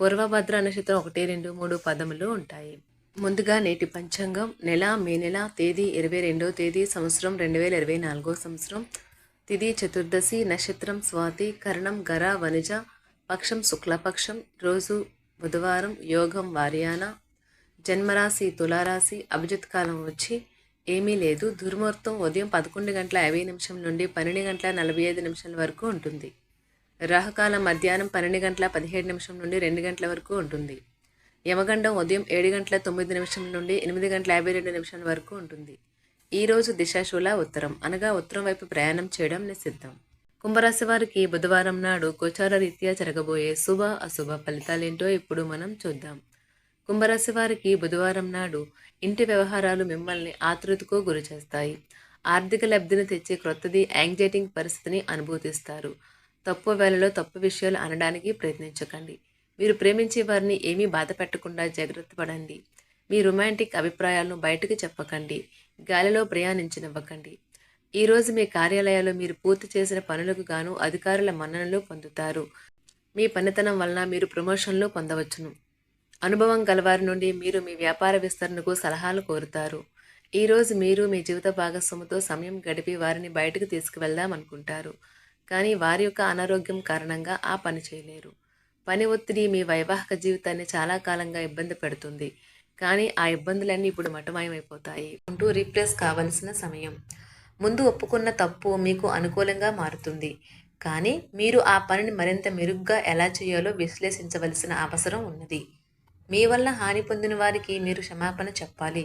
పూర్వభద్ర నక్షత్రం ఒకటి రెండు మూడు పదములు ఉంటాయి. ముందుగా నేటి పంచాంగం నెల మే నెల తేదీ ఇరవై రెండో తేదీ సంవత్సరం రెండు వేల ఇరవై నాలుగో సంవత్సరం. తిది చతుర్దశి నక్షత్రం స్వాతి కరణం గర వనిజ పక్షం శుక్లపక్షం. రోజు బుధవారం యోగం వార్యాన. జన్మరాశి తులారాశి అభిజిత్ కాలం వచ్చి ఏమీ లేదు. దుర్ముహూర్తం ఉదయం పదకొండు గంటల యాభై నిమిషం నుండి పన్నెండు గంటల నలభై ఐదు నిమిషాల వరకు ఉంటుంది. రాహుకాలం మధ్యాహ్నం పన్నెండు గంటల పదిహేడు నిమిషం నుండి రెండు గంటల వరకు ఉంటుంది. యమగండం ఉదయం ఏడు గంటల తొమ్మిది నిమిషం నుండి ఎనిమిది గంటల యాభై రెండు నిమిషాల వరకు ఉంటుంది. ఈరోజు దిశాశూల ఉత్తరం. అనగా ఉత్తరం వైపు ప్రయాణం చేయడం నిషిద్ధం. కుంభరాశి వారికి బుధవారం నాడు గోచార రీత్యా జరగబోయే శుభ అశుభ ఫలితాలేంటో ఇప్పుడు మనం చూద్దాం. కుంభరాశి వారికి బుధవారం నాడు ఇంటి వ్యవహారాలు మిమ్మల్ని ఆతృతకు గురి చేస్తాయి ఆర్థిక లబ్ధిని తెచ్చే క్రొత్తది యాంగ్జైటింగ్ పరిస్థితిని అనుభూతిస్తారు. తప్పు వేళలో తప్పు విషయాలు అనడానికి ప్రయత్నించకండి. మీరు ప్రేమించే వారిని ఏమీ బాధ పెట్టకుండా జాగ్రత్త పడండి. మీ రొమాంటిక్ అభిప్రాయాలను బయటకు చెప్పకండి. గాలిలో ప్రయాణించనివ్వకండి. ఈరోజు మీ కార్యాలయాల్లో మీరు పూర్తి చేసిన పనులకు గాను అధికారుల మన్ననలు పొందుతారు. మీ పనితనం వలన మీరు ప్రమోషన్లు పొందవచ్చును. అనుభవం గలవారి నుండి మీరు మీ వ్యాపార విస్తరణకు సలహాలు కోరుతారు. ఈరోజు మీరు మీ జీవిత భాగస్వామితో సమయం గడిపి వారిని బయటకు తీసుకువెళ్దాం అనుకుంటారు. కానీ వారి యొక్క అనారోగ్యం కారణంగా ఆ పని చేయలేరు. పని ఒత్తిడి మీ వైవాహిక జీవితాన్ని చాలా కాలంగా ఇబ్బంది పెడుతుంది. కానీ ఆ ఇబ్బందులన్నీ ఇప్పుడు మటమాయమైపోతాయి. అంటూ రీప్లేస్ కావలసిన సమయం. ముందు ఒప్పుకున్న తప్పు మీకు అనుకూలంగా మారుతుంది. కానీ మీరు ఆ పనిని మరింత మెరుగ్గా ఎలా చేయాలో విశ్లేషించవలసిన అవసరం ఉన్నది. మీ వల్ల హాని పొందిన వారికి మీరు క్షమాపణ చెప్పాలి.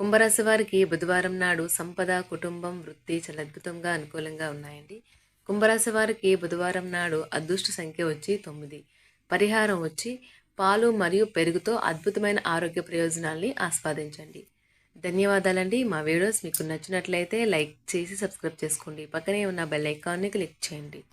కుంభరాశి వారికి బుధవారం నాడు సంపద కుటుంబం వృత్తి చాలా అద్భుతంగా అనుకూలంగా ఉన్నాయండి. కుంభరాశి వారికి బుధవారం నాడు అదృష్ట సంఖ్య వచ్చి తొమ్మిది. పరిహారం వచ్చి పాలు మరియు పెరుగుతో అద్భుతమైన ఆరోగ్య ప్రయోజనాల్ని ఆస్వాదించండి. ధన్యవాదాలండి. మా వీడియోస్ మీకు నచ్చినట్లయితే లైక్ చేసి సబ్స్క్రైబ్ చేసుకోండి. పక్కనే ఉన్న బెల్ ఐకాన్ని క్లిక్ చేయండి.